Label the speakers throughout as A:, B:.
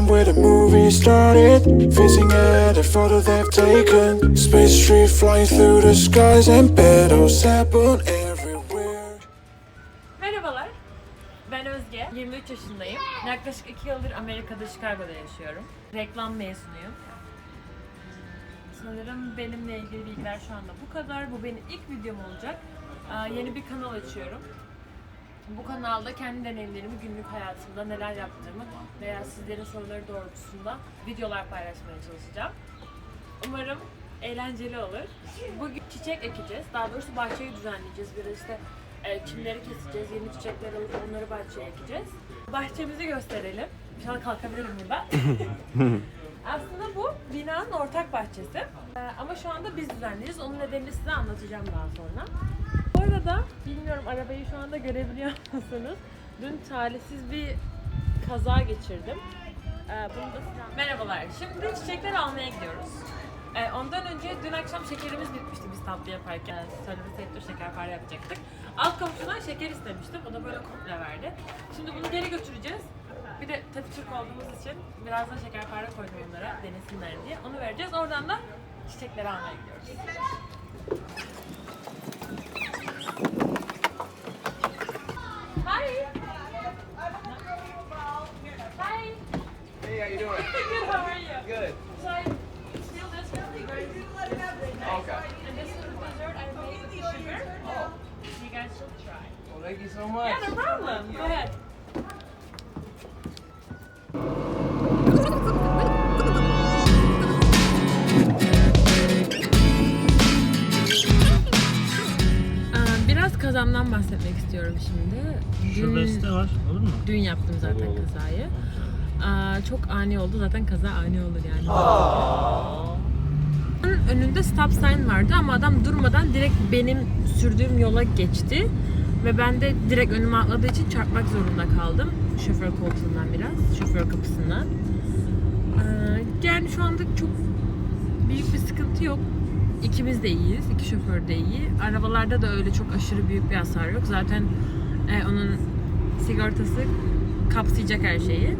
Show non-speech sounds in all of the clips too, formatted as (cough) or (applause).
A: time where the movie started. Facing at a photo they've taken. Space tree flying through the skies and battles happen everywhere.
B: Merhabalar. Ben Özge. 23 yaşındayım. Yaklaşık 2 yıldır Amerika'da Chicago'da yaşıyorum. Reklam mezunuyum. Sanırım benimle ilgili bilgiler şu anda bu kadar. Bu benim ilk videom olacak. Aa, yeni bir kanal açıyorum. Bu kanalda kendi deneyimlerimi, günlük hayatımda neler yaptığımı veya sizlerin soruları doğrultusunda videolar paylaşmaya çalışacağım. Umarım eğlenceli olur. Bugün çiçek ekeceğiz. Daha doğrusu bahçeyi düzenleyeceğiz. Biraz işte e, çimleri keseceğiz, yeni çiçekler alıp onları bahçeye ekeceğiz. Bahçemizi gösterelim. Şu an kalkabilirim burada. (laughs) Aslında bu binanın ortak bahçesi. E, ama şu anda biz düzenleyeceğiz. Onun nedenini size anlatacağım daha sonra. Bu arada bilmiyorum arabayı şu anda görebiliyor (laughs) musunuz? Dün talihsiz bir kaza geçirdim. Ee, bunu da Merhabalar. Şimdi çiçekler almaya gidiyoruz. Ee, ondan önce dün akşam şekerimiz bitmişti biz tatlı yaparken. Söyledi sektör şekerpare yapacaktık. Alt komşudan şeker istemiştim. O da böyle komple verdi. Şimdi bunu geri götüreceğiz. Bir de tabii Türk olduğumuz için biraz da şekerpare koydum onlara denesinler diye. Onu vereceğiz. Oradan da çiçekleri almaya gidiyoruz.
C: You doing?
B: Good. How are you?
C: Good.
B: So I steal this one.
C: Okay.
B: And this is the dessert I made with the sugar.
C: Oh,
B: You guys should try.
C: well, thank you so much.
B: Yeah, no problem. Go ahead. Biraz kazamdan bahsetmek istiyorum şimdi.
D: Şurada site var. Olur mu?
B: Dün yaptım zaten kazayı. Aa, çok ani oldu zaten kaza ani olur yani. Onun Önünde stop sign vardı ama adam durmadan direkt benim sürdüğüm yola geçti. Ve ben de direkt önüme atladığı için çarpmak zorunda kaldım. Şoför koltuğundan biraz, şoför kapısından. Ee, yani şu anda çok büyük bir sıkıntı yok. İkimiz de iyiyiz, iki şoför de iyi. Arabalarda da öyle çok aşırı büyük bir hasar yok. Zaten e, onun sigortası kapsayacak her şeyi.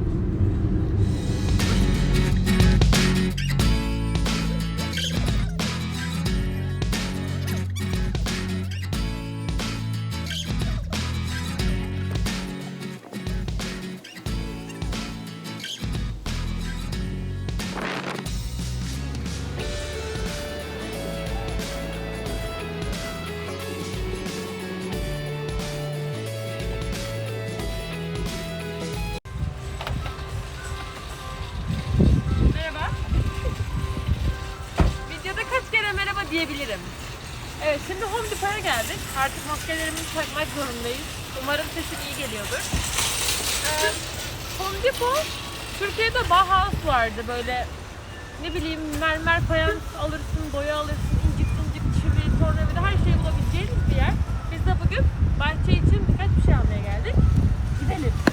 B: Diyebilirim. Evet şimdi Home Depot'a geldik. Artık maskelerimizi takmak zorundayız. Umarım sesim iyi geliyordur. Ee, Home Depot Türkiye'de Bauhaus vardı böyle ne bileyim mermer fayans alırsın, boya alırsın, incik incik çivi, tornavida her şeyi bulabileceğiniz bir yer. Biz de bugün bahçe için birkaç bir şey almaya geldik. Gidelim.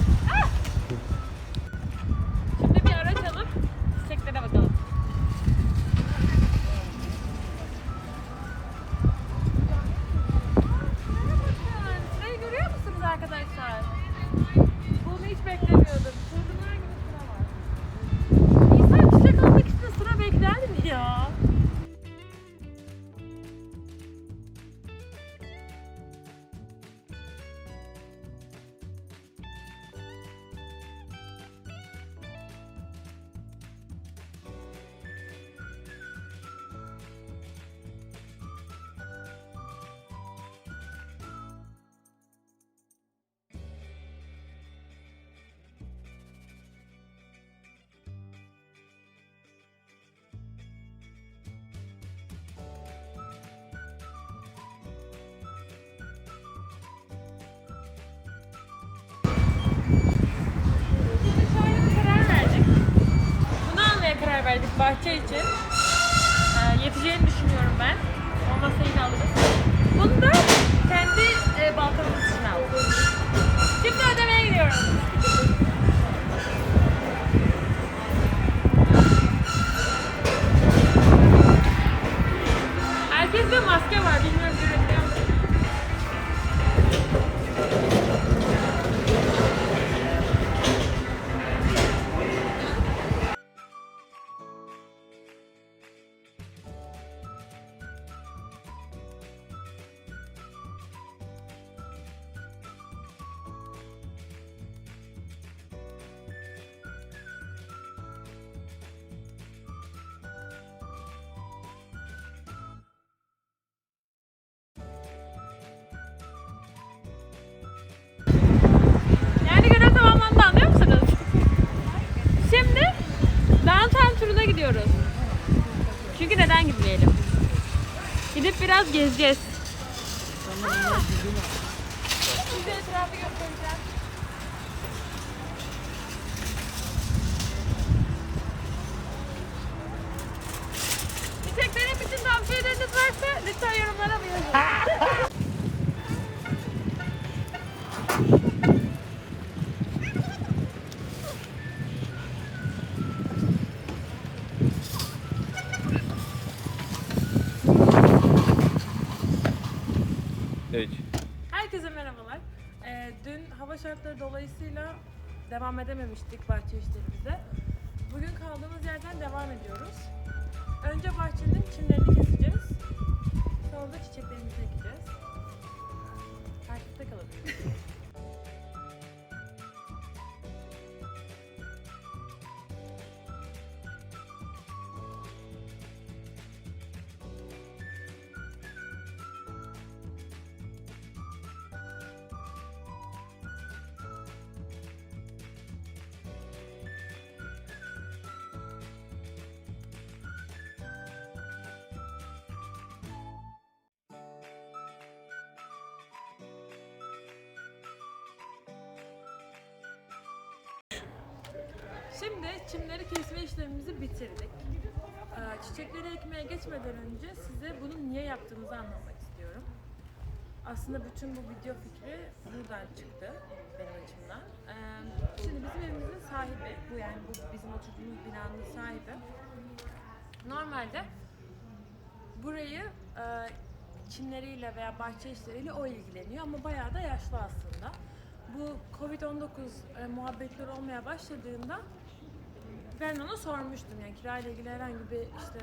B: Verdik bahçe için. Ee, yeteceğini düşünüyorum ben. Olmazsa yine alırız. Bunu da biraz gezeceğiz. Size etrafı göstereceğim. Çiçeklerim için tavsiyeleriniz varsa lütfen yorumlara dün hava şartları dolayısıyla devam edememiştik bahçe işlerimize. Bugün kaldığımız yerden devam ediyoruz. Önce bahçenin çimlerini keseceğiz. Sonra da çiçeklerimizi ekeceğiz. Takipte kalın. (laughs) Şimdi çimleri kesme işlemimizi bitirdik. Ee, Çiçekleri ekmeye geçmeden önce size bunu niye yaptığımızı anlatmak istiyorum. Aslında bütün bu video fikri buradan çıktı benim açımdan. Ee, Şimdi bizim evimizin sahibi, bu yani bu bizim oturduğumuz binanın sahibi. Normalde burayı e, çimleriyle veya bahçe işleriyle o ilgileniyor ama bayağı da yaşlı aslında. Bu Covid-19 e, muhabbetleri olmaya başladığında ben ona sormuştum yani kirayla ilgili herhangi bir işte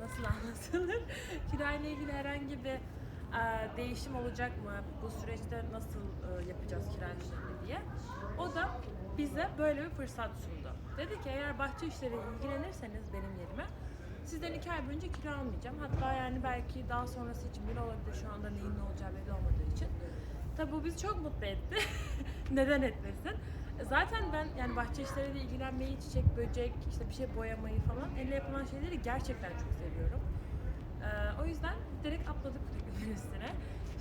B: nasıl anlatılır? (laughs) kirayla ilgili herhangi bir değişim olacak mı? Bu süreçte nasıl yapacağız kira işlerini diye. O da bize böyle bir fırsat sundu. Dedi ki eğer bahçe işleriyle ilgilenirseniz benim yerime sizden iki ay boyunca kira almayacağım. Hatta yani belki daha sonrası için bile olabilir. Şu anda neyin ne olacağı belli olmadığı için. Tabii bu bizi çok mutlu etti. (laughs) Neden etmesin? Zaten ben yani bahçe işleriyle ilgilenmeyi, çiçek, böcek, işte bir şey boyamayı falan, elle yapılan şeyleri gerçekten çok seviyorum. Ee, o yüzden direkt atladık teknenin üstüne.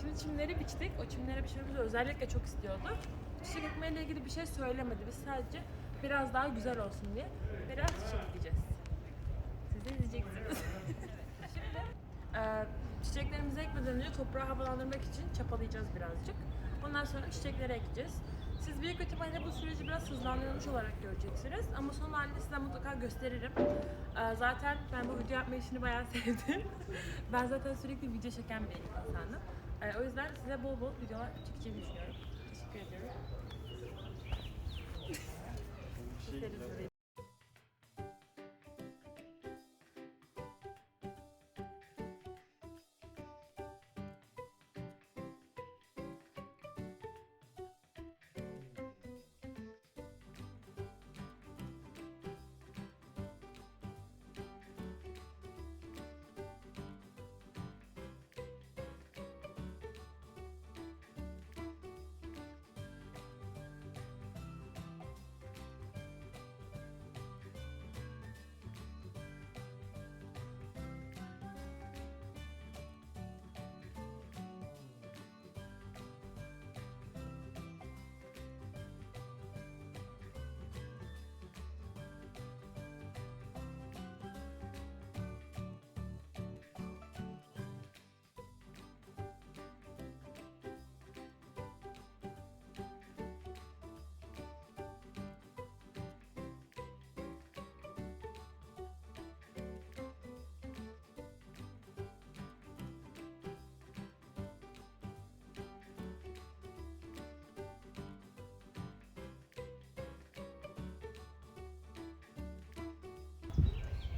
B: Şimdi çimleri biçtik. O çimlere biçmemizi özellikle çok istiyordu. Çiçek ekmeğiyle ilgili bir şey söylemedi. Biz sadece biraz daha güzel olsun diye biraz çiçek diyeceğiz. Siz de izleyeceksiniz. (laughs) Şimdi e, çiçeklerimizi ekmeden önce toprağı havalandırmak için çapalayacağız birazcık. Ondan sonra çiçekleri ekeceğiz. Siz büyük ihtimalle bu süreci biraz hızlandırılmış olarak göreceksiniz. Ama son halini size mutlaka gösteririm. Ee, zaten ben bu video yapma işini bayağı (laughs) sevdim. ben zaten sürekli video çeken bir insanım. Ee, o yüzden size bol bol videolar çekeceğimi düşünüyorum. Teşekkür ediyorum.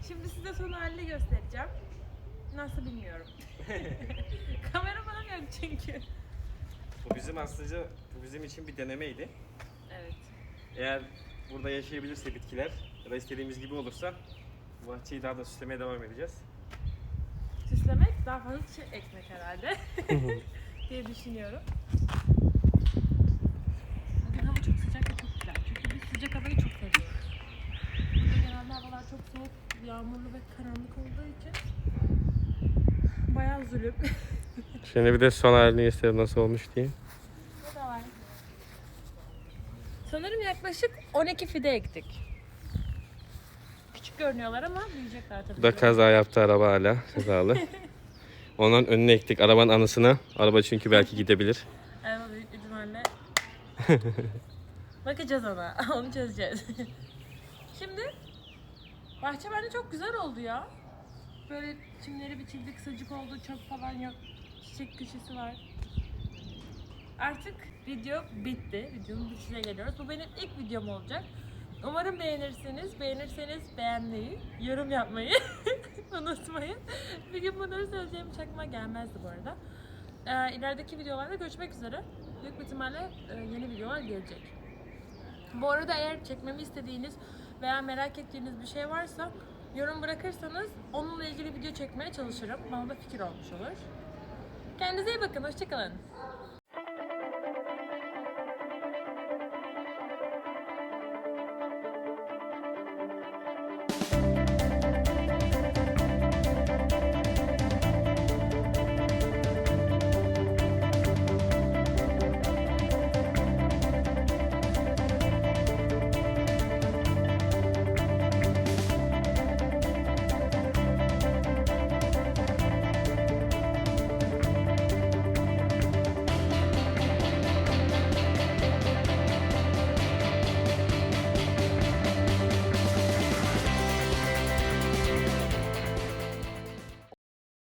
B: Şimdi size son halini göstereceğim. Nasıl bilmiyorum. (laughs) Kamera falan yok çünkü.
E: Bu bizim aslında bu bizim için bir denemeydi.
B: Evet.
E: Eğer burada yaşayabilirse bitkiler ya da istediğimiz gibi olursa bahçeyi daha da süslemeye devam edeceğiz.
B: Süslemek daha fazla çiçek ekmek herhalde (laughs) (laughs) diye düşünüyorum. Bugün hava çok sıcak ve çok güzel. Çünkü biz sıcak havayı çok seviyoruz. Burada genelde havalar çok soğuk, yağmurlu ve karanlık olduğu için bayağı zulüm.
C: Şimdi bir de son halini göster nasıl olmuş diye.
B: Bu da var. Sanırım yaklaşık 12 fide ektik. Küçük görünüyorlar ama büyüyecekler tabii.
C: Bu da kaza yaptı araba hala. Kazalı. (laughs) Onun önüne ektik arabanın anısına. Araba çünkü belki gidebilir.
B: Ama büyük ihtimalle (laughs) bakacağız ona. (laughs) Onu çözeceğiz. Şimdi bahçe bence çok güzel oldu ya. Böyle çimleri biçildi, kısacık oldu, çöp falan yok. Çiçek köşesi var. Artık video bitti. Videonun bitişine geliyoruz. Bu benim ilk videom olacak. Umarım beğenirsiniz. Beğenirseniz beğenmeyi, yorum yapmayı (laughs) unutmayın. Bir gün bunları söyleyeceğim çakma gelmezdi bu arada. Ee, ilerideki videolarda görüşmek üzere. Büyük bir ihtimalle e, yeni videolar gelecek. Bu arada eğer çekmemi istediğiniz veya merak ettiğiniz bir şey varsa yorum bırakırsanız onunla ilgili video çekmeye çalışırım. Bana da fikir olmuş olur. Kendinize iyi bakın. Hoşçakalın.